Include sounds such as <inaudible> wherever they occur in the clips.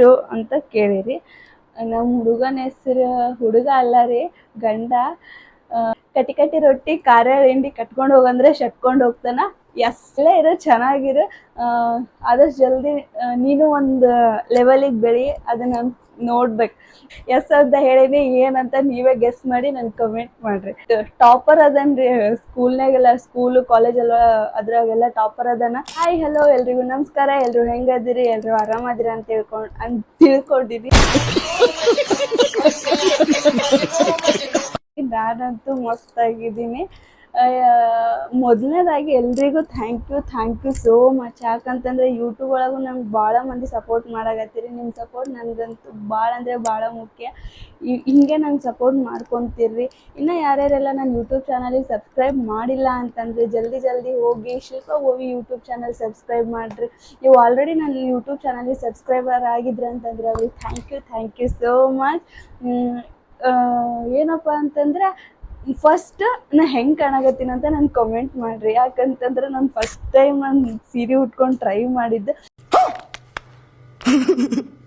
ಹೆಸರು ಅಂತ ಕೇಳಿರಿ. ನಮ್ಮ ಹುಡುಗನ ಹೆಸರು ಹುಡುಗ ಅಲ್ಲ ರೀ, ಗಂಡ. ಕಟಿ ಕಟಿ ರೊಟ್ಟಿ, ಖಾರ, ಹಿಂಡಿ ಕಟ್ಕೊಂಡು ಹೋಗಂದ್ರೆ ಶಟ್ಕೊಂಡು ಹೋಗ್ತಾನ. ಎಸ್ಲೇ ಇರೋ ಚೆನ್ನಾಗಿರು. ಆದಷ್ಟು ಜಲ್ದಿ ನೀನು ಒಂದು ಲೆವೆಲಿಗೆ ಬೆಳಿ, ಅದನ್ನ ನೋಡ್ಬೇಕು. ಎಸ್ ಅಂತ ಹೇಳಿನಿ, ಏನಂತ ನೀವೇ ಗೆಸ್ ಮಾಡಿ ನನ್ಗೆ ಕಮೆಂಟ್ ಮಾಡ್ರಿ. ಟಾಪರ್ ಅದನ್ರಿ ಸ್ಕೂಲ್ನಾಗೆಲ್ಲ ಸ್ಕೂಲು ಕಾಲೇಜೆಲ್ಲ ಅದ್ರಾಗೆಲ್ಲ ಟಾಪರ್ ಅದನ. ಹಾಯ್ ಹಲೋ ಎಲ್ರಿಗೂ, ನಮಸ್ಕಾರ. ಎಲ್ರು ಹೆಂಗದಿರಿ? ಎಲ್ರು ಆರಾಮದಿರಿ ಅಂತ ತಿಳ್ಕೊಂಡು ಅಂತ ತಿಳ್ಕೊಂಡಿದ್ದೀನಿ ನಾನಂತೂ ಮಸ್ತಾಗಿದ್ದೀನಿ. ಮೊದಲನೇದಾಗಿ ಎಲ್ರಿಗೂ thank you thank you so much ಯಾಕಂತಂದ್ರೆ ಯೂಟ್ಯೂಬ್ ಒಳಗೂ ನಂಗೆ ಭಾಳ ಮಂದಿ ಸಪೋರ್ಟ್ ಮಾಡಾಕತ್ತೀರಿ. ನಿಮ್ಮ ಸಪೋರ್ಟ್ ನನಗಂತೂ ಭಾಳ ಅಂದರೆ ಭಾಳ ಮುಖ್ಯ. ಹಿಂಗೆ ನಂಗೆ ಸಪೋರ್ಟ್ ಮಾಡ್ಕೊತಿರ್ರಿ ಇನ್ನು ಯಾರ್ಯಾರೆಲ್ಲ ನನ್ನ ಯೂಟ್ಯೂಬ್ ಚಾನಲಿಗೆ ಸಬ್ಸ್ಕ್ರೈಬ್ ಮಾಡಿಲ್ಲ ಅಂತಂದರೆ ಜಲ್ದಿ ಜಲ್ದಿ ಹೋಗಿ ಶಿಲ್ಪ ಹೋಗಿ ಯೂಟ್ಯೂಬ್ ಚಾನಲ್ ಸಬ್ಸ್ಕ್ರೈಬ್ ಮಾಡಿರಿ. ನೀವು ಆಲ್ರೆಡಿ ನನ್ನ ಯೂಟ್ಯೂಬ್ ಚಾನಲ್ಗೆ ಸಬ್ಸ್ಕ್ರೈಬರ್ ಆಗಿದ್ರಿ ಅಂತಂದ್ರೆ ಅವ್ರಿಗೆ thank you thank you so much ಏನಪ್ಪ ಅಂತಂದ್ರೆ ಫಸ್ಟ್ ನಾ ಹೆಂಗೆ ಕಾಣಕತ್ತೀನಿ ಅಂತ ನಾನು ಕಮೆಂಟ್ ಮಾಡ್ರಿ. ಯಾಕಂತಂದ್ರೆ ನಾನು ಫಸ್ಟ್ ಟೈಮ್ ನಾನು ಸೀರೆ ಉಟ್ಕೊಂಡು ಟ್ರೈ ಮಾಡಿದ್ದೆ. <laughs>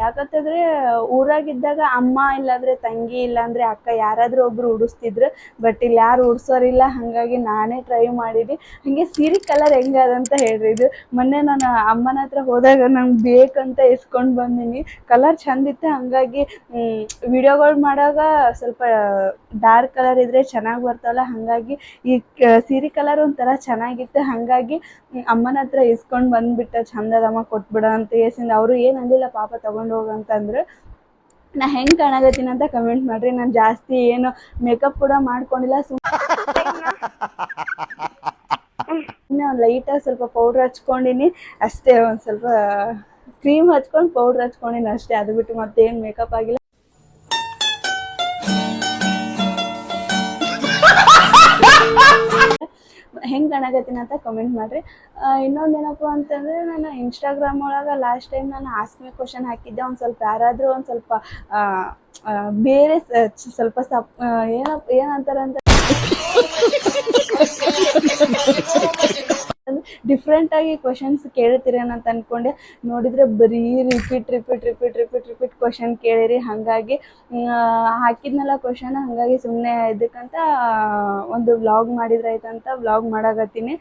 ಯಾಕಂತಂದ್ರೆ ಊರಾಗಿದ್ದಾಗ ಅಮ್ಮ ಇಲ್ಲಾಂದ್ರೆ ತಂಗಿ ಇಲ್ಲಾಂದ್ರೆ ಅಕ್ಕ ಯಾರಾದ್ರೂ ಒಬ್ರು ಉಡಿಸ್ತಿದ್ರು ಬಟ್ ಇಲ್ಲಿ ಯಾರು ಉಡ್ಸೋರಿಲ್ಲ. ಹಾಗಾಗಿ ನಾನೇ ಟ್ರೈ ಮಾಡಿದ್ವಿ ಹಾಗೆ ಸೀರೆ ಕಲರ್ ಹೆಂಗದಂತ ಹೇಳ್ರಿ ಇದು. ಮೊನ್ನೆ ನಾನು ಅಮ್ಮನ ಹತ್ರ ಹೋದಾಗ ನಂಗೆ ಬೇಕಂತ ಇಸ್ಕೊಂಡು ಬಂದೀನಿ. ಕಲರ್ ಚಂದಿತ್ತು ಹಾಗಾಗಿ ವಿಡಿಯೋಗಳು ಮಾಡಾಗ ಸ್ವಲ್ಪ ಡಾರ್ಕ್ ಕಲರ್ ಇದ್ರೆ ಚೆನ್ನಾಗಿ ಬರ್ತಾವಲ್ಲ. ಹಾಗಾಗಿ ಈ ಸೀರೆ ಕಲರ್ ಒಂಥರ ಚೆನ್ನಾಗಿತ್ತು. ಹಾಗಾಗಿ ಹ್ಮ್, ಅಮ್ಮನ ಹತ್ರ ಇಸ್ಕೊಂಡು ಬಂದ್ಬಿಟ್ಟ ಚಂದದಮ್ಮ ಕೊಟ್ಬಿಡ ಅಂತ ಏಸಿಂದ ಅವರು ಏನು ಅಂದಿಲ್ಲ ಪಾಪ ತಗೊಂಡು ಹೋಗಂತಂದ್ರು ನಾ ಹೆಂಗ್ ಕಾಣಕತ್ತೀನಿ ಅಂತ ಕಮೆಂಟ್ ಮಾಡ್ರಿ ನಾನು ಜಾಸ್ತಿ ಏನು ಮೇಕಪ್ ಕೂಡ ಮಾಡ್ಕೊಂಡಿಲ್ಲ ಸುಮ್ಮನೆ ಲೈಟ್ ಲೈಟಾಗಿ ಸ್ವಲ್ಪ ಪೌಡರ್ ಹಚ್ಕೊಂಡಿನಿ. ಅಷ್ಟೇ ಒಂದು ಸ್ವಲ್ಪ ಕ್ರೀಮ್ ಹಚ್ಕೊಂಡು ಪೌಡರ್ ಹಚ್ಕೊಂಡಿನಿ ಅಷ್ಟೇ ಅದು ಬಿಟ್ಟು ಮತ್ತೇನು ಮೇಕಪ್ ಆಗಿಲ್ಲ. ಹೆಂಗೆ ಕಾಣಕತ್ತೀನಿ ಅಂತ ಕಮೆಂಟ್ ಮಾಡಿರಿ. ಇನ್ನೊಂದೇನಪ್ಪ ಅಂತಂದರೆ ನಾನು ಇನ್ಸ್ಟಾಗ್ರಾಮ್ ಒಳಗೆ ಲಾಸ್ಟ್ ಟೈಮ್ ನಾನು ಆಸ್ಮೆ ಕ್ವಶನ್ ಹಾಕಿದ್ದೆ, ಒಂದು ಸ್ವಲ್ಪ ಯಾರಾದರೂ ಒಂದು ಸ್ವಲ್ಪ ಬೇರೆ ಸ್ವಲ್ಪ ಸಪ್ ಏನಪ್ಪ ಏನಂತಾರಂತ? ಡಿಫ್ರೆಂಟ್ <laughs> ಆಗಿ ಕ್ವಶನ್ಸ್ ಕೇಳ್ತಿರೇನಂತ ಅನ್ಕೊಂಡೆ. ನೋಡಿದ್ರೆ ಬರೀ repeat repeat repeat repeat repeat question ಕೇಳಿರಿ. ಹಾಗಾಗಿ ಹಾಕಿದ್ನಲ್ಲ ಕ್ವಶನ್ ಹಂಗಾಗಿ ಸುಮ್ಮನೆ ಇದಕ್ಕಂತ ಒಂದು ವ್ಲಾಗ್ ಮಾಡಿದ್ರೆ ಆಯ್ತಂತ ವ್ಲಾಗ್ ಮಾಡಾಕತ್ತೀನಿ.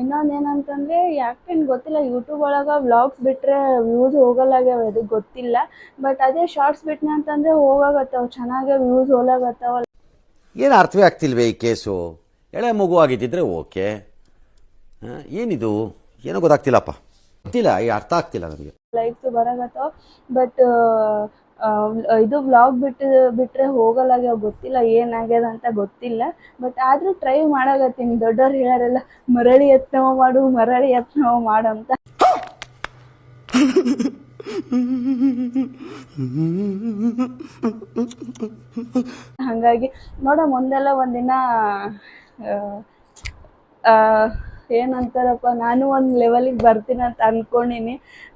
ಇನ್ನೊಂದು ಏನಂತಂದರೆ ಯಾಕೆ ಗೊತ್ತಿಲ್ಲ ಯೂಟ್ಯೂಬ್ ಒಳಗೆ ವ್ಲಾಗ್ಸ್ ಬಿಟ್ಟರೆ ವ್ಯೂಸ್ ಹೋಗಲ್ಲಾಗ್ಯಾವ ಅದು ಗೊತ್ತಿಲ್ಲ. ಬಟ್ ಅದೇ ಶಾರ್ಟ್ಸ್ ಬಿಟ್ನೆ ಅಂತಂದ್ರೆ ಹೋಗಾಗತ್ತಾವ ಚೆನ್ನಾಗೆ ವ್ಯೂಸ್ ಹೋಲಾಗತ್ತವ ಏನು ಅರ್ಥವೇ ಆಗ್ತಿಲ್ವೇ ಈ ಕೇಸು ಎಳೆ ಮಗು ಆಗಿದ್ದಿದ್ರೆ ಓಕೆ ಏನಿದು? ಏನೋ ಗೊತ್ತಾಗ್ತಿಲ್ಲಪ್ಪ. ಗೊತ್ತಿಲ್ಲ ಈ ಅರ್ಥ ಆಗ್ತಿಲ್ಲ ನನಗೆ ಲೈಕ್ ಬರಾಕತ್ತಾವ ಬಟ್ ಇದು ವ್ಲಾಗ್ ಬಿಟ್ಟು ಬಿಟ್ಟರೆ ಹೋಗಲ್ಲಾಗ್ಯಾವ ಗೊತ್ತಿಲ್ಲ ಏನಾಗ್ಯದ ಅಂತ ಗೊತ್ತಿಲ್ಲ. ಬಟ್ ಆದರೂ ಟ್ರೈ ಮಾಡಾಕತ್ತೀನಿ. ದೊಡ್ಡವ್ರು ಹೇಳಾರೆಲ್ಲ ಮರಳಿ ಯತ್ನವ ಮಾಡು, ಮರಳಿ ಯತ್ನವ ಮಾಡು ಅಂತ. ಹಾಗಾಗಿ ನೋಡ ಮುಂದೆಲ್ಲ ಒಂದಿನ ಏನಂತಾರಪ್ಪ ನಾನು ಒಂದು ಲೆವೆಲಿಗೆ ಬರ್ತೀನಿ ಅಂತ ಅನ್ಕೊಂಡಿನಿ.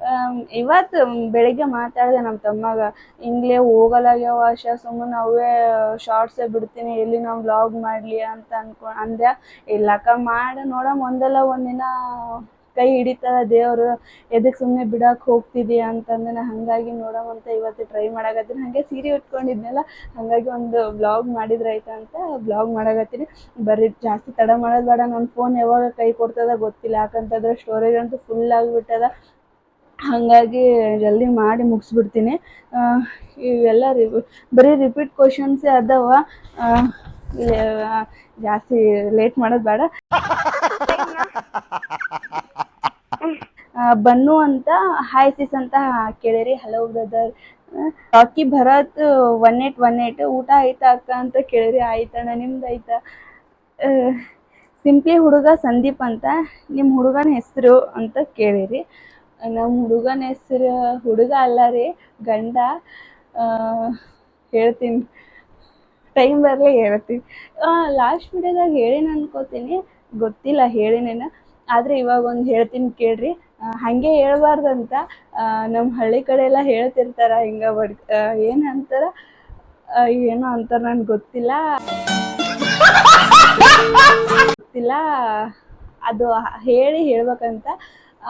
ಆಮ್, ಇವತ್ತು ಬೆಳಿಗ್ಗೆ ಮಾತಾಡಿದೆ ನಮ್ಮ ತಮ್ಮಗ ಹಿಂಗ್ಲೇ ಹೋಗಲಾಗ್ಯಾವ ಆಶಾ ಸುಮ್ಮನೆ ಅವೇ ಶಾರ್ಟ್ಸೇ ಬಿಡ್ತೀನಿ ಎಲ್ಲಿ ನಾವು ವ್ಲಾಗ್ ಮಾಡಲಿ? ಅಂತ ಅನ್ಕೊ ಅಂದೆ ಇಲ್ಲಕ್ಕ ಮಾಡಿ ನೋಡಮ್ ಒಂದಲ್ಲ ಒಂದಿನ ಕೈ ಹಿಡಿತದ ದೇವರು ಎದಕ್ಕೆ ಸುಮ್ಮನೆ ಬಿಡಕ್ಕೆ ಹೋಗ್ತಿದೀಯ ಅಂತಂದು ನಾ ಹಾಗಾಗಿ ನೋಡೋವಂತ ಇವತ್ತು ಟ್ರೈ ಮಾಡಾಕತ್ತೀನಿ. ಹಾಗೆ ಸೀರೆ ಉಟ್ಕೊಂಡಿದ್ನಲ್ಲ, ಹಾಗಾಗಿ ಒಂದು ಬ್ಲಾಗ್ ಮಾಡಿದ್ರೆ ಅಂತ ಬ್ಲಾಗ್ ಮಾಡಾಕತ್ತೀನಿ. ಬರೀ ಜಾಸ್ತಿ ತಡ ಮಾಡೋದು ಬೇಡ ನನ್ನ ಫೋನ್ ಯಾವಾಗ ಕೈ ಕೊಡ್ತದ ಗೊತ್ತಿಲ್ಲ. ಯಾಕಂತಂದ್ರೆ ಸ್ಟೋರೇಜ್ ಅಂತೂ ಫುಲ್ ಆಗಿಬಿಟ್ಟದ. ಹಾಗಾಗಿ ಜಲ್ದಿ ಮಾಡಿ ಮುಗಿಸ್ಬಿಡ್ತೀನಿ. ಇವೆಲ್ಲ ರಿ ಬರೀ ರಿಪೀಟ್ ಕ್ವಶನ್ಸೇ ಅದಾವ. ಜಾಸ್ತಿ ಲೇಟ್ ಮಾಡೋದು ಬೇಡ. <laughs> ಬನ್ನು ಅಂತ ಹಾಯ್ ಸಿಸ್ ಅಂತ ಕೇಳಿರಿ. Hello brother Rocky Bharat one eight one eight ಊಟ ಆಯ್ತಾ ಅಕ್ಕ ಅಂತ ಕೇಳಿರಿ. ಆಯ್ತಣ್ಣ ನಿಮ್ದು ಆಯ್ತಾ? ಸಿಂಪ್ಲಿ ಹುಡುಗ ಸಂದೀಪ್ ಅಂತ ನಿಮ್ಮ ಹುಡುಗನ ಹೆಸರು ಅಂತ ಕೇಳಿರಿ. ನಮ್ಮ ಹುಡುಗನ ಹೆಸರು ಹುಡುಗ ಅಲ್ಲ ರೀ, ಗಂಡ. ಹೇಳ್ತೀನಿ. ಟೈಮ್ ಬರಲಿ ಹೇಳ್ತೀನಿ. ಲಾಸ್ಟ್ ವಿಡಿಯೋದಾಗ ಹೇಳಿನ ಅನ್ಕೋತೀನಿ. ಗೊತ್ತಿಲ್ಲ ಹೇಳಿನೇನ. ಆದರೆ ಇವಾಗ ಒಂದು ಹೇಳ್ತೀನಿ ಕೇಳ್ರಿ. ಹಂಗೆ ಹೇಳ್ಬಾರ್ದಂತ ನಮ್ಮ ಹಳ್ಳಿ ಕಡೆ ಎಲ್ಲ ಹೇಳ್ತಿರ್ತಾರ ಹಿಂಗ ಬಡ್ ಏನು ಅಂತಾರ? ಏನೋ ಅಂತಾರ ನನ್ಗೆ ಗೊತ್ತಿಲ್ಲ. ಗೊತ್ತಿಲ್ಲ. ಅದು ಹೇಳಿ ಹೇಳ್ಬೇಕಂತ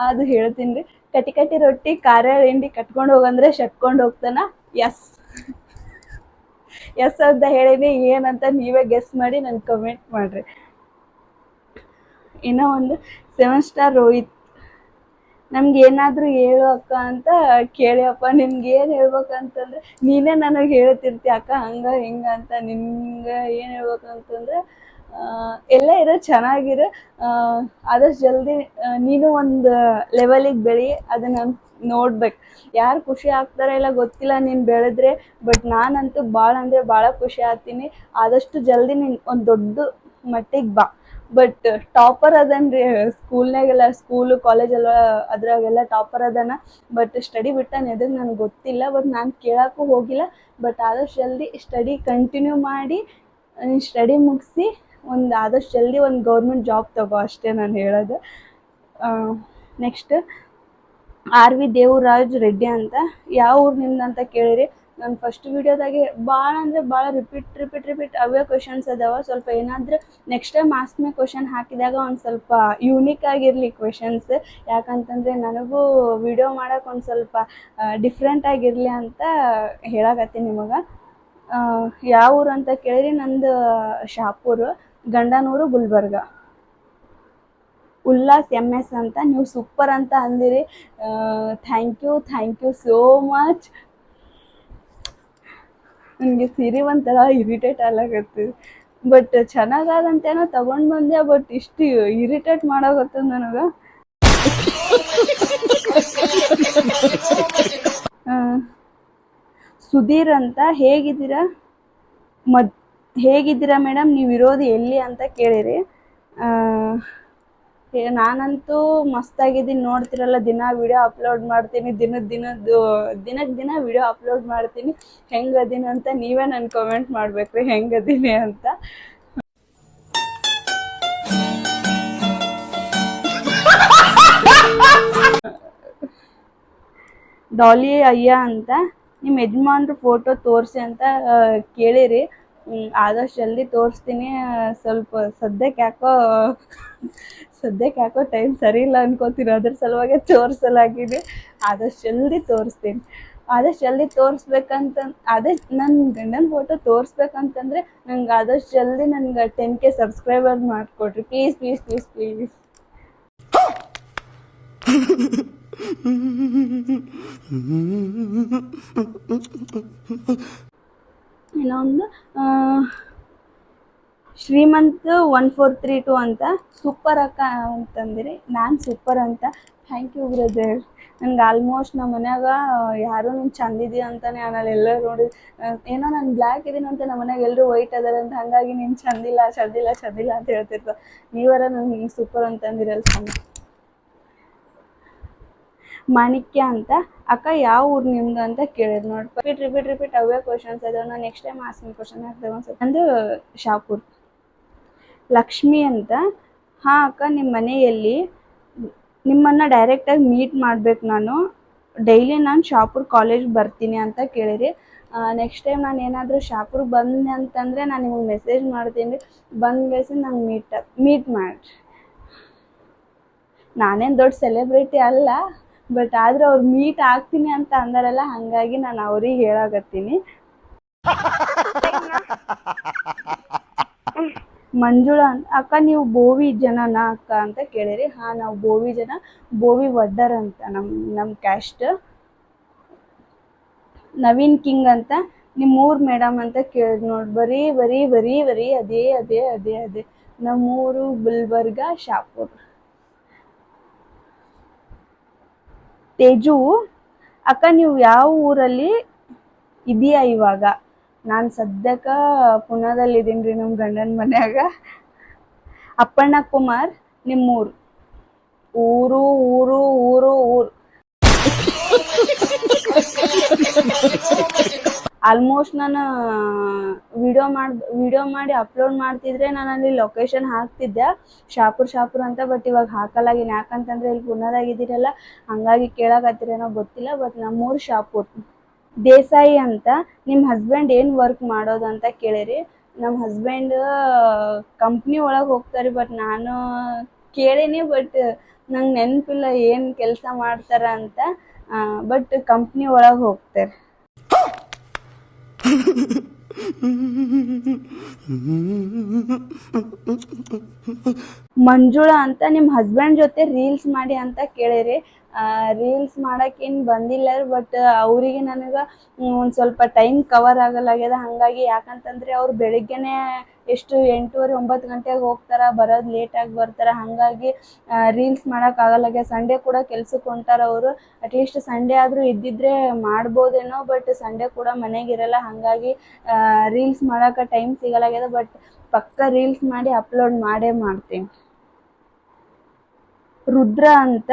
ಅದು ಹೇಳ್ತೀನಿ. ಕಟಿ ಕಟಿ ರೊಟ್ಟಿ ಖಾರ ಹಿಂಡಿ ಕಟ್ಕೊಂಡು ಹೋಗಂದ್ರೆ ಶಟ್ಕೊಂಡು ಹೋಗ್ತಾನ. ಎಸ್ ಎಸ್ ಅಂತ ಹೇಳಿನಿ. ಏನಂತ ನೀವೇ ಗೆಸ್ ಮಾಡಿ ನನ್ ಕಮೆಂಟ್ ಮಾಡ್ರಿ. ಇನ್ನೂ ಒಂದು ಸೆವೆನ್ ಸ್ಟಾರ್ ರೋಹಿತ್. ನಮ್ಗೆ ಏನಾದರೂ ಹೇಳು ಅಕ್ಕ ಅಂತ ಕೇಳಿಯಪ್ಪ ನಿಮ್ಗೆ ಏನು ಹೇಳ್ಬೇಕಂತಂದ್ರೆ, ನೀನೇ ನನಗೆ ಹೇಳ್ತಿರ್ತಿ, ಅಕ್ಕ, ಹಂಗ, ಹಿಂಗ ಅಂತ ನಿನ್ಗೆ ಏನು ಹೇಳ್ಬೇಕಂತಂದ್ರೆ ಎಲ್ಲ ಇರೋ, ಚೆನ್ನಾಗಿರೋ. ಆದಷ್ಟು ಜಲ್ದಿ ನೀನು ಒಂದು ಲೆವೆಲಿಗೆ ಬೆಳಿ, ಅದನ್ನ ನೋಡ್ಬೇಕು. ಯಾರು ಖುಷಿ ಆಗ್ತಾರೆ ಇಲ್ಲ ಗೊತ್ತಿಲ್ಲ ನೀನು ಬೆಳೆದ್ರೆ ಬಟ್ ನಾನಂತೂ ಭಾಳ ಅಂದರೆ ಭಾಳ ಖುಷಿ ಆಗ್ತೀನಿ. ಆದಷ್ಟು ಜಲ್ದಿ ನೀನು ಒಂದು ದೊಡ್ಡ ಮಟ್ಟಿಗೆ ಬಾ. ಬಟ್ ಟಾಪರ್ ಅದನ್ರಿ ಸ್ಕೂಲ್ನಾಗೆಲ್ಲ ಸ್ಕೂಲು ಕಾಲೇಜೆಲ್ಲ ಅದ್ರಾಗೆಲ್ಲ ಟಾಪರ್ ಅದಾನ. ಬಟ್ ಸ್ಟಡಿ ಬಿಟ್ಟಾನ ಎದಕ್ಕೆ ನನಗೆ ಗೊತ್ತಿಲ್ಲ ಬಟ್ ನಾನು ಕೇಳೋಕ್ಕೂ ಹೋಗಿಲ್ಲ. ಬಟ್ ಆದಷ್ಟು ಜಲ್ದಿ ಸ್ಟಡಿ ಕಂಟಿನ್ಯೂ ಮಾಡಿ ಸ್ಟಡಿ ಮುಗಿಸಿ, ಒಂದು ಆದಷ್ಟು ಜಲ್ದಿ ಒಂದು ಗೌರ್ಮೆಂಟ್ ಜಾಬ್ ತಗೋ ಅಷ್ಟೇ ನಾನು ಹೇಳೋದು. Next R V Devaraj Reddy ಅಂತ. ಯಾವ ಊರು ಅಂತ ಕೇಳಿರಿ? ನಾನು ಫಸ್ಟ್ ವಿಡಿಯೋದಾಗೆ ಭಾಳ ಅಂದರೆ ಭಾಳ ರಿಪೀಟ್ ರಿಪೀಟ್ ರಿಪೀಟ್ ಅವೇ ಕ್ವಶನ್ಸ್ ಅದಾವ. ಸ್ವಲ್ಪ ಏನಾದರೂ ನೆಕ್ಸ್ಟ್ ಟೈಮ್ ಆಸ್ಮೆ ಕ್ವಶನ್ ಹಾಕಿದಾಗ ಒಂದು ಸ್ವಲ್ಪ ಯೂನಿಕ್ ಆಗಿರಲಿ ಕ್ವೆಶನ್ಸ್ ಯಾಕಂತಂದರೆ ನನಗೂ ವಿಡಿಯೋ ಮಾಡೋಕೆ ಒಂದು ಸ್ವಲ್ಪ ಡಿಫ್ರೆಂಟ್ ಆಗಿರಲಿ ಅಂತ ಹೇಳಕತ್ತೀನಿ ನಿಮಗೆ. ಯಾವ ಊರು ಅಂತ ಕೇಳಿರಿ. ನಂದು ಶಾಪೂರು, ಗಂಡನೂರು, ಗುಲ್ಬರ್ಗ. ಉಲ್ಲಾಸ್ ಎಂ ಎಸ್ ಅಂತ. ನೀವು ಸೂಪರ್ ಅಂತ ಅಂದಿರಿ. Thank you thank you so much ನನಗೆ ಸೀರೆ ಒಂಥರ ಇರಿಟೇಟ್ ಆಗ್ಲಾಕತ್ತು. ಬಟ್ ಚೆನ್ನಾಗಾದಂತೇನೋ ತಗೊಂಡು ಬಂದೆ ಬಟ್ ಇಷ್ಟು ಇರಿಟೇಟ್ ಮಾಡಾಕತ್ತದ ನನಗೆ. ಸುಧೀರ್ ಅಂತ ಹೇಗಿದ್ದೀರಾ? ಮದ್, ಹೇಗಿದ್ದೀರಾ ಮೇಡಮ್? ನೀವು ಇರೋದು ಎಲ್ಲಿ ಅಂತ ಕೇಳಿರಿ. ನಾನಂತೂ ಮಸ್ತಾಗಿದ್ದೀನಿ. ನೋಡ್ತಿರಲ್ಲ, ದಿನ ವಿಡಿಯೋ ಅಪ್ಲೋಡ್ ಮಾಡ್ತೀನಿ. ದಿನದ ದಿನದ್ದು ದಿನಕ್ಕೆ ದಿನ ವಿಡಿಯೋ ಅಪ್ಲೋಡ್ ಮಾಡ್ತೀನಿ. ಹೆಂಗೆ ಅದೀನಿ ಅಂತ ನೀವೇ ನನ್ನ ಕಮೆಂಟ್ ಮಾಡ್ಬೇಕ್ರಿ. ಹೆಂಗದೀನಿ ಅಂತ. ಡಾಲಿ ಅಯ್ಯ ಅಂತ. ನಿಮ್ಮ ಯಜಮಾನ್ರ ಫೋಟೋ ತೋರಿಸಿ ಅಂತ ಕೇಳಿರಿ. ಆದಷ್ಟು ಜಲ್ದಿ ತೋರಿಸ್ತೀನಿ. ಸ್ವಲ್ಪ ಸದ್ಯಕ್ಕೆ ಯಾಕೋ ಸದ್ಯಕ್ಕೆ ಯಾಕೋ ಟೈಮ್ ಸರಿ ಇಲ್ಲ ಅನ್ಕೋತೀನಿ. ಅದ್ರ ಸಲುವಾಗಿ ತೋರಿಸಲಾಗಿದೆ. ಆದಷ್ಟು ಜಲ್ದಿ ತೋರಿಸ್ತೀನಿ. ಆದಷ್ಟು ಜಲ್ದಿ ತೋರಿಸ್ಬೇಕಂತ, ಅದೇ ನನ್ನ ಗಂಡನ ಫೋಟೋ ತೋರಿಸ್ಬೇಕಂತಂದ್ರೆ ನಂಗೆ ಆದಷ್ಟು ಜಲ್ದಿ ನನಗೆ ಟೆನ್ ಕೆ ಸಬ್ಸ್ಕ್ರೈಬರ್ ಮಾಡಿಕೊಡ್ರಿ ಪ್ಲೀಸ್ ಪ್ಲೀಸ್ ಪ್ಲೀಸ್ ಪ್ಲೀಸ್ ಇನ್ನೊಂದು ಆ, Shrimant one four three two ಅಂತ. ಸೂಪರ್ ಅಕ್ಕ ಅಂತಂದಿರಿ. ನಾನು ಸೂಪರ್ ಅಂತ. ಥ್ಯಾಂಕ್ ಯು ಬ್ರದರ್ ನಂಗೆ ಆಲ್ಮೋಸ್ಟ್ ನಮ್ಮ ಮನ್ಯಾಗ ಯಾರು ನೀನು ಚಂದಿದೀಯ ಅಂತಾನೆ ಆಮೇಲೆ ಎಲ್ಲರೂ ನೋಡಿ ಏನೋ ನಾನು ಬ್ಲ್ಯಾಕ್ ಇದೀನಿ ಅಂತ ನಮ್ಮ ಮನ್ಯಾಗ ಎಲ್ಲರೂ ವೈಟ್ ಅದಾರ ಅಂತ. ಹಾಗಾಗಿ ನೀನು ಚಂದಿಲ್ಲ ಚಂದಿಲ್ಲ ಚಂದಿಲ್ಲ ಅಂತ ಹೇಳ್ತಿರ್ತಾರೆ ನೀವರ ನಂಗೆ ಸೂಪರ್ ಅಂತಂದಿರಲ್ಲ ಸ್ವಾಮಿ. ಮಾಣಿಕ್ಯ ಅಂತ. ಅಕ್ಕ, ಯಾವ ಊರು ನಿಮ್ದು ಅಂತ ಕೇಳಿದ್ ನೋಡಿ ರಿಪೀಟ್ ರಿಪೀಟ್ ರಿಪೀಟ್ ಅವೇ ಕ್ವಶನ್ಸ್ ಅದಾವ ನಾನು ನೆಕ್ಸ್ಟ್ ಟೈಮ್ ಆಸ್ಮಿ ಕ್ವಶನ್ ಹಾಕ್ತೇವೆ ಅನ್ಸುತ್ತೆ ಅಂದು ಶಾಪುರ್. ಲಕ್ಷ್ಮಿ ಅಂತ. ಹಾ, ಅಕ್ಕ ನಿಮ್ಮ ಮನೆಯಲ್ಲಿ ನಿಮ್ಮನ್ನು ಡೈರೆಕ್ಟಾಗಿ ಮೀಟ್ ಮಾಡ್ಬೇಕು ನಾನು. ಡೈಲಿ ನಾನು ಶಾಪುರ್ ಕಾಲೇಜ್ ಬರ್ತೀನಿ ಅಂತ ಕೇಳಿರಿ. ನೆಕ್ಸ್ಟ್ ಟೈಮ್ ನಾನು ಏನಾದರೂ ಶಾಪುರ್ ಬಂದೆ ಅಂತಂದರೆ ನಾನು ನಿಮಗೆ ಮೆಸೇಜ್ ಮಾಡ್ತೀನಿ. ಬಂದ ಬೇಸಿ ನಂಗೆ ಮೀಟ್ ಮೀಟ್ ಮಾಡಿರಿ. ನಾನೇನು ದೊಡ್ಡ ಸೆಲೆಬ್ರಿಟಿ ಅಲ್ಲ. ಬಟ್ ಆದ್ರೆ ಅವ್ರು ಮೀಟ್ ಆಗ್ತೀನಿ ಅಂತ ಅಂದಾರಲ್ಲ, ಹಂಗಾಗಿ ನಾನು ಅವ್ರಿಗೆ ಹೇಳಾಕತ್ತೀನಿ. ಮಂಜುಳಾ ಅಂತ ಅಕ್ಕ ನೀವು ಬೋವಿ ಜನನಾ ಅಕ್ಕ ಅಂತ ಕೇಳಿರಿ. ಹಾ, ನಾವು ಬೋವಿ ಜನ, ಬೋವಿ ವಡ್ಡರ್ ಅಂತ ನಮ್ ನಮ್ ಕ್ಯಾಸ್ಟ್ ನವೀನ್ ಕಿಂಗ್ ಅಂತ ನಿಮ್ಮ ಊರ್ ಮೇಡಮ್ ಅಂತ ಕೇಳಿದ್ ನೋಡ್, ಬರೀ ಬರೀ ಬರೀ ಬರೀ, ಅದೇ ಅದೇ ಅದೇ ಅದೇ. ನಮ್ಮೂರು ಗುಲ್ಬರ್ಗ, ಶಾಪುರ್. ತೇಜು, ಅಕ್ಕ, ನೀವು ಯಾವ ಊರಲ್ಲಿ ಇದೆಯಾ ಇವಾಗ? ನಾನು ಸದ್ಯಕ್ಕೆ ಪುನಾದಲ್ಲಿ ಇದ್ದೀನಿ ರೀ ನಮ್ಮ ಗಂಡನ ಮನ್ಯಾಗ. ಅಪ್ಪಣ್ಣ ಕುಮಾರ್, ನಿಮ್ಮೂರು. ಊರು ಊರು ಊರು ಊರು. ಆಲ್ಮೋಸ್ಟ್ ನಾನು ವಿಡಿಯೋ ಮಾಡಿ ವಿಡಿಯೋ ಮಾಡಿ ಅಪ್ಲೋಡ್ ಮಾಡ್ತಿದ್ರೆ ನಾನು ಅಲ್ಲಿ ಲೊಕೇಶನ್ ಹಾಕ್ತಿದ್ದೆ. ಶಾಪುರ್ ಶಾಪುರ್ ಅಂತ ಬಟ್ ಇವಾಗ ಹಾಕಲಾಗಿನ ಯಾಕಂತಂದ್ರೆ ಇಲ್ಲಿ ಪುನದಾಗಿದ್ದೀರಲ್ಲ ಹಂಗಾಗಿ ಕೇಳಾಕತ್ತೀರೇನೋ ಗೊತ್ತಿಲ್ಲ ಬಟ್ ನಮ್ಮೂರು ಶಾಪುರ್. ದೇಸಾಯಿ ಅಂತ ನಿಮ್ಮ ಹಸ್ಬೆಂಡ್ ಏನು ವರ್ಕ್ ಮಾಡೋದು ಅಂತ ಕೇಳಿರಿ. ನಮ್ಮ ಹಸ್ಬೆಂಡ್ ಕಂಪ್ನಿ ಒಳಗೆ ಹೋಗ್ತಾರೆ ಬಟ್ ನಾನು ಕೇಳೀನಿ ಬಟ್ ನಂಗೆ ನೆನಪಿಲ್ಲ ಏನು ಕೆಲಸ ಮಾಡ್ತಾರ ಅಂತ. ಬಟ್ ಕಂಪ್ನಿ ಒಳಗೆ ಹೋಗ್ತಾರೆ. ಮಂಜುಳಾ ಅಂತ ನಿಮ್ಮ ಹಸ್ಬೆಂಡ್ ಜೊತೆ ರೀಲ್ಸ್ ಮಾಡಿ ಅಂತ ಕೇಳಿರಿ. ರೀಲ್ಸ್ ಮಾಡಕ್ಕೇನು ಬಂದಿಲ್ಲ ಬಟ್ ಅವರಿಗೆ ನನಗೆ ಒಂದು ಸ್ವಲ್ಪ ಟೈಮ್ ಕವರ್ ಆಗಲಾಗ್ಯದ. ಹಾಗಾಗಿ ಯಾಕಂತಂದರೆ ಅವ್ರು ಬೆಳಿಗ್ಗೆನೆ ಎಷ್ಟು ಎಂಟೂವರೆ, ಒಂಬತ್ತು ಗಂಟೆಗೆ ಹೋಗ್ತಾರೆ, ಬರೋದು ಲೇಟಾಗಿ ಬರ್ತಾರೆ. ಹಾಗಾಗಿ ರೀಲ್ಸ್ ಮಾಡೋಕ್ಕಾಗಲ್ಲಾಗ್ಯ ಸಂಡೇ ಕೂಡ ಕೆಲ್ಸಕ್ಕೆ ಹೊಂಟಾರ ಅವರು. ಅಟ್ಲೀಸ್ಟ್ ಸಂಡೇ ಆದರೂ ಇದ್ದಿದ್ರೆ ಮಾಡ್ಬೋದೇನೋ ಬಟ್ ಸಂಡೇ ಕೂಡ ಮನೆಗಿರಲ್ಲ ಹಾಗಾಗಿ ರೀಲ್ಸ್ ಮಾಡೋಕೆ ಟೈಮ್ ಸಿಗಲಾಗ್ಯದ ಬಟ್ ಪಕ್ಕ ರೀಲ್ಸ್ ಮಾಡಿ ಅಪ್ಲೋಡ್ ಮಾಡೇ ಮಾಡ್ತೀನಿ. ರುದ್ರ ಅಂತ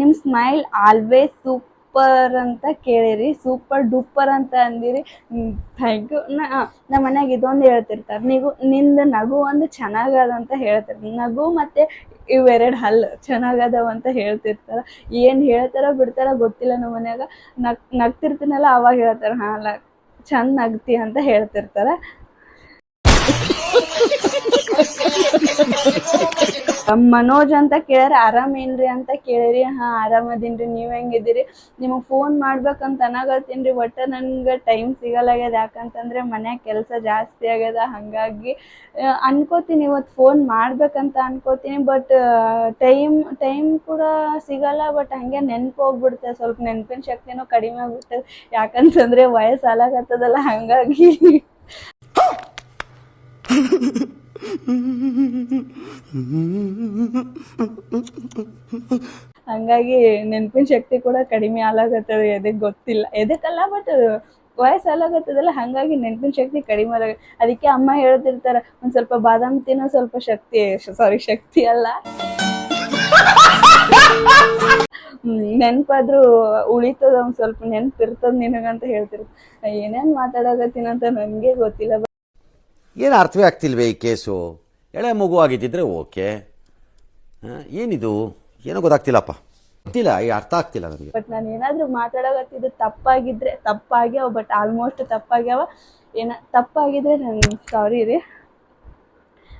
ನಿಮ್ಮ ಸ್ಮೈಲ್ ಆಲ್ವೇಸ್ ಸೂಪರ್ ಅಂತ ಕೇಳಿರಿ ಸೂಪರ್ ಡೂಪರ್ ಅಂತ ಅಂದಿರಿ. ಥ್ಯಾಂಕ್ ಯು ನಮ್ಮ ಮನ್ಯಾಗ ಇದೊಂದು ಹೇಳ್ತಿರ್ತಾರೆ, ನೀವು ನಿಂದು ನಗು ಒಂದು ಚೆನ್ನಾಗದ ಅಂತ ಹೇಳ್ತಾರೆ ನಗು ಮತ್ತು ಇವೆರಡು ಹಲ್ಲು ಚೆನ್ನಾಗದವ ಅಂತ ಹೇಳ್ತಿರ್ತಾರೆ. ಏನು ಹೇಳ್ತಾರೋ ಬಿಡ್ತಾರೋ ಗೊತ್ತಿಲ್ಲ ನಮ್ಮ ಮನ್ಯಾಗ. ನಗ್, ನಗ್ತಿರ್ತೀನಲ್ಲ ಅವಾಗ ಹೇಳ್ತಾರೆ, ಹಾಂ ಅಲ್ಲ ಚಂದ ನಗ್ತಿ ಅಂತ ಹೇಳ್ತಿರ್ತಾರೆ. <laughs> ಮನೋಜ್ ಅಂತ ಕೇಳ್ಯಾರ ಆರಾಮೇನ್ರಿ ಅಂತ ಕೇಳಿರಿ ಹಾ, ಆರಾಮದೀನ್ರಿ, ನೀವ್ ಹೆಂಗಿದ್ದೀರಿ? ನಿಮಗೆ ಫೋನ್ ಮಾಡ್ಬೇಕಂತ ಅನಾಗತ್ತೀನ್ರಿ ಒಟ್ಟ ನನ್ಗೆ ಟೈಮ್ ಸಿಗಲಾಗ್ಯದ ಯಾಕಂತಂದ್ರೆ ಮನ್ಯಾಗ ಕೆಲಸ ಜಾಸ್ತಿ ಆಗ್ಯದ, ಹಂಗಾಗಿ ಅನ್ಕೋತೀನಿ ಇವತ್ತು ಫೋನ್ ಮಾಡ್ಬೇಕಂತ ಅನ್ಕೋತೀನಿ ಬಟ್ ಟೈಮ್ ಟೈಮ್ ಕೂಡ ಸಿಗಲ್ಲ ಬಟ್ ಹಂಗೆ ನೆನ್ಪು ಹೋಗ್ಬಿಡ್ತೆ. ಸ್ವಲ್ಪ ನೆನ್ಪಿನ ಶಕ್ತಿನೂ ಕಡಿಮೆ ಆಗ್ಬಿಡ್ತದೆ ಯಾಕಂತಂದ್ರೆ ವಯಸ್ಸಾಲಾಗತ್ತದಲ್ಲ ಹಾಗಾಗಿ. ಹಂಗಾಗಿ ನೆನಪಿನ ಶಕ್ತಿ ಕೂಡ ಕಡಿಮೆ ಆಲಾಗತ್ತದ ಎದಕ್ಕೆ ಗೊತ್ತಿಲ್ಲ. ಎದಕ್ಕಲ್ಲ ಬಟ್ ವಯಸ್ಸು ಆಲಾಗತ್ತದಲ್ಲ ಹಾಗಾಗಿ ನೆನಪಿನ ಶಕ್ತಿ ಕಡಿಮೆ ಆಲಾಗ, ಅದಕ್ಕೆ ಅಮ್ಮ ಹೇಳ್ತಿರ್ತಾರ, ಒಂದ್ ಸ್ವಲ್ಪ ಬಾದಾಮಿ ತಿನ್ನೋ ಸ್ವಲ್ಪ ಶಕ್ತಿ ಸಾರಿ ಶಕ್ತಿ ಅಲ್ಲ. ನೆನ್ಪಾದ್ರೂ ಉಳಿತದ ಒಂದ್ ಸ್ವಲ್ಪ ನೆನ್ಪಿರ್ತದ ನಿನಗಂತ ಹೇಳ್ತಿರ್ತ ಏನೇನ್ ಮಾತಾಡಕತ್ತೀನಂತ ನನಗೆ ಗೊತ್ತಿಲ್ಲ ಏನು ಅರ್ಥವೇ ಆಗ್ತಿಲ್ವೇ ಈ ಕೇಸು? ಎಳೆ ಮಗು ಆಗಿದ್ದಿದ್ರೆ ಓಕೆ. ಏನಿದು? ಏನೋ ಗೊತ್ತಾಗ್ತಿಲ್ಲಪ್ಪ. ಗೊತ್ತಿಲ್ಲ, ಈ ಅರ್ಥ ಆಗ್ತಿಲ್ಲ ನನಗೆ. ಬಟ್ ನಾನು ಏನಾದ್ರೂ ಮಾತಾಡೋಕತ್ತಿದ್ದು ತಪ್ಪಾಗಿದ್ರೆ, ತಪ್ಪಾಗ್ಯಾವ ಬಟ್ ಆಲ್ಮೋಸ್ಟ್ ತಪ್ಪಾಗ್ಯಾವ. ಏನ, ತಪ್ಪಾಗಿದ್ರೆ ನಾನು ಸಾರಿ ರೀ.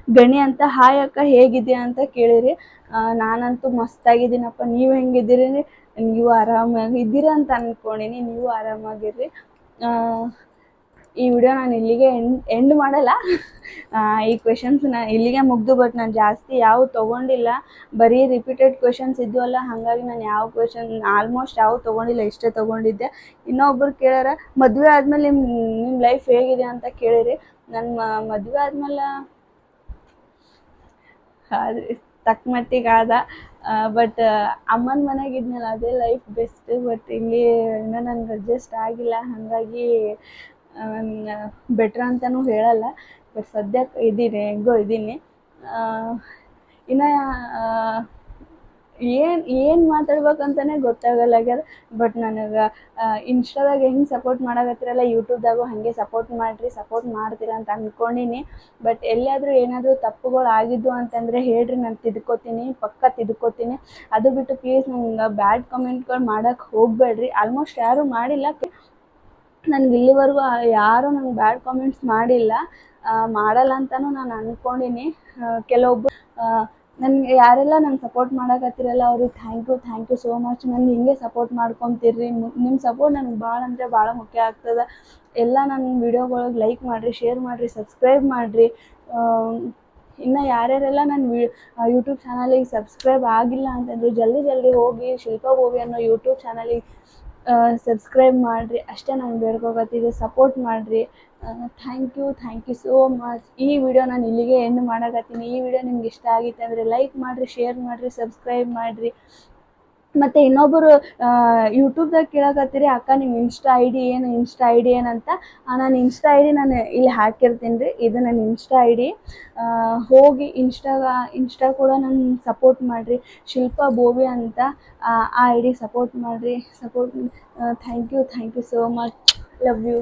ಗಣಿ ಅಂತ, ಹಾಯ್ ಅಕ್ಕ, ಹೇಗಿದ್ಯಾ ಅಂತ ಕೇಳಿರಿ. ನಾನಂತೂ ಮಸ್ತಾಗಿದ್ದೀನಪ್ಪ, ನೀವು ಹೆಂಗಿದ್ದೀರಿ? ನೀವು ಆರಾಮಾಗಿದ್ದೀರಾ ಅಂತ ಅನ್ಕೊಂಡಿನಿ, ನೀವು ಆರಾಮಾಗಿರ್ರಿ. ಈ ವಿಡಿಯೋ ನಾನು ಇಲ್ಲಿಗೆ ಎಂಡ್ ಎಂಡ್ ಮಾಡಲ್ಲ. ಈ ಕ್ವೆಶನ್ಸ್ ನಾನು ಇಲ್ಲಿಗೆ ಮುಗ್ದು ಬಟ್ ನಾನು ಜಾಸ್ತಿ ಯಾವ ತೊಗೊಂಡಿಲ್ಲ. ಬರೀ ರಿಪೀಟೆಡ್ ಕ್ವೆಶನ್ಸ್ ಅಲ್ಲ ಹಾಗಾಗಿ ನಾನು ಯಾವ ಕ್ವೆಶನ್ ಆಲ್ಮೋಸ್ಟ್ ಯಾವ ತೊಗೊಂಡಿಲ್ಲ, ಇಷ್ಟೇ ತೊಗೊಂಡಿದ್ದೆ. ಇನ್ನೊಬ್ರು ಕೇಳಾರ ಮದುವೆ ಆದಮೇಲೆ ನಿಮ್ಮ ನಿಮ್ಮ ಲೈಫ್ ಹೇಗಿದೆ ಅಂತ ಕೇಳಿರಿ. ನನ್ನ ಮದುವೆ ಆದ್ಮೇಲೆ ಆದ್ರೆ ತಕ್ಕ ಮಟ್ಟಿಗೆ ಆದ. ಬಟ್ ಅಮ್ಮನ ಮನೆಗೆ ಇದ್ನಲ್ಲ, ಅದೇ ಲೈಫ್ ಬೆಸ್ಟ್ ಬಟ್ ಇಲ್ಲಿ ಇನ್ನೂ ನನ್ಗೆ ಅಡ್ಜಸ್ಟ್ ಆಗಿಲ್ಲ. ಹಾಗಾಗಿ ಬೆಟ್ರ್ ಅಂತಲೂ ಹೇಳಲ್ಲ ಬಟ್ ಸದ್ಯಕ್ಕೆ ಇದ್ದೀನಿ, ಹೆಂಗೋ ಇದ್ದೀನಿ. ಇನ್ನು ಏನು ಏನು ಮಾತಾಡ್ಬೇಕಂತಲೇ ಗೊತ್ತಾಗಲ್ಲಾಗ್ಯದ ಬಟ್ ನನಗೆ ಇನ್ಸ್ಟಾದಾಗ ಹೆಂಗೆ ಸಪೋರ್ಟ್ ಮಾಡಕತ್ತಿರಲ್ಲ ಯೂಟ್ಯೂಬ್ದಾಗು ಹಾಗೆ ಸಪೋರ್ಟ್ ಮಾಡಿರಿ ಸಪೋರ್ಟ್ ಮಾಡ್ತೀರ ಅಂತ ಅಂದ್ಕೊಂಡಿನಿ ಬಟ್ ಎಲ್ಲಿಯಾದರೂ ಏನಾದರೂ ತಪ್ಪುಗಳು ಆಗಿದ್ದು ಅಂತಂದರೆ ಹೇಳ್ರಿ, ನಾನು ತಿದ್ಕೋತೀನಿ, ಪಕ್ಕ ತಿದ್ಕೋತೀನಿ. ಅದು ಬಿಟ್ಟು ಪ್ಲೀಸ್ ನಂಗೆ ಬ್ಯಾಡ್ ಕಮೆಂಟ್ಗಳು ಮಾಡೋಕ್ಕೆ ಹೋಗಬೇಡ್ರಿ. ಆಲ್ಮೋಸ್ಟ್ ಯಾರೂ ಮಾಡಿಲ್ಲ ನನ್ಗೆ ಇಲ್ಲಿವರೆಗೂ ಯಾರೂ ನಂಗೆ ಬ್ಯಾಡ್ ಕಾಮೆಂಟ್ಸ್ ಮಾಡಿಲ್ಲ. ಮಾಡಲ್ಲ ಅಂತಲೂ ನಾನು ಅಂದ್ಕೊಂಡಿನಿ ಕೆಲವೊಬ್ಬರು ನನಗೆ ಯಾರೆಲ್ಲ ನಂಗೆ ಸಪೋರ್ಟ್ ಮಾಡಕತ್ತಿರಲ್ಲ ಅವ್ರಿಗೆ thank you thank you so much ನನಗೆ ಹಿಂಗೆ ಸಪೋರ್ಟ್ ಮಾಡ್ಕೊತೀರಿ ನಿಮ್ಮ ಸಪೋರ್ಟ್ ನನಗೆ ಭಾಳ ಅಂದರೆ ಭಾಳ ಮುಖ್ಯ ಆಗ್ತದೆ. ಎಲ್ಲ ನನ್ನ ವಿಡಿಯೋಗಳಿಗೆ ಲೈಕ್ ಮಾಡಿರಿ ಶೇರ್ ಮಾಡಿರಿ ಸಬ್ಸ್ಕ್ರೈಬ್ ಮಾಡಿರಿ. ಇನ್ನು ಯಾರ್ಯಾರೆಲ್ಲ ನನ್ನ ವಿ ಯೂಟ್ಯೂಬ್ ಚಾನಲಿಗೆ ಸಬ್ಸ್ಕ್ರೈಬ್ ಆಗಿಲ್ಲ ಅಂತಂದರೆ ಜಲ್ದಿ ಜಲ್ದಿ ಹೋಗಿ ಶಿಲ್ಪಾ ಹೋಗಿ ಅನ್ನೋ ಯೂಟ್ಯೂಬ್ ಚಾನಲಿಗೆ ಸಬ್ಸ್ಕ್ರೈಬ್ ಮಾಡಿರಿ. ಅಷ್ಟೇ ನಾನು ಬೇಡ್ಕೊಕತ್ತಿದ್ದೆ ಸಪೋರ್ಟ್ ಮಾಡಿರಿ. Thank you thank you so much ಈ ವಿಡಿಯೋ ನಾನು ಇಲ್ಲಿಗೆ ಎಂಡ್ ಮಾಡಕತ್ತೀನಿ. ಈ ವಿಡಿಯೋ ನಿಮ್ಗೆ ಇಷ್ಟ ಆಗಿತ್ತು ಅಂದರೆ ಲೈಕ್ ಮಾಡಿರಿ ಶೇರ್ ಮಾಡಿರಿ ಸಬ್ಸ್ಕ್ರೈಬ್ ಮಾಡಿರಿ. ಮತ್ತು ಇನ್ನೊಬ್ಬರು ಯೂಟ್ಯೂಬ್ದಾಗ ಕೇಳಕತ್ತೀರಿ, ಅಕ್ಕ ನಿಮ್ಮ ಇನ್ಸ್ಟಾ ಐ ಡಿ ಏನು? ಇನ್ಸ್ಟಾ ಐ ಡಿ ಏನಂತ ನಾನು ಇನ್ಸ್ಟಾ ಐ ಡಿ ನಾನು ಇಲ್ಲಿ ಹಾಕಿರ್ತೀನಿ ರೀ. ಇದು ನನ್ನ ಇನ್ಸ್ಟಾ ಐ ಡಿ ಹೋಗಿ ಇನ್ಸ್ಟಾಗ ಇನ್ಸ್ಟಾ ಕೂಡ ನನ್ನ ಸಪೋರ್ಟ್ ಮಾಡಿರಿ. ಶಿಲ್ಪಾ ಬೋವಿ ಅಂತ, ಆ ಐ ಡಿ ಸಪೋರ್ಟ್ ಮಾಡಿರಿ. Support thank you thank you so much love you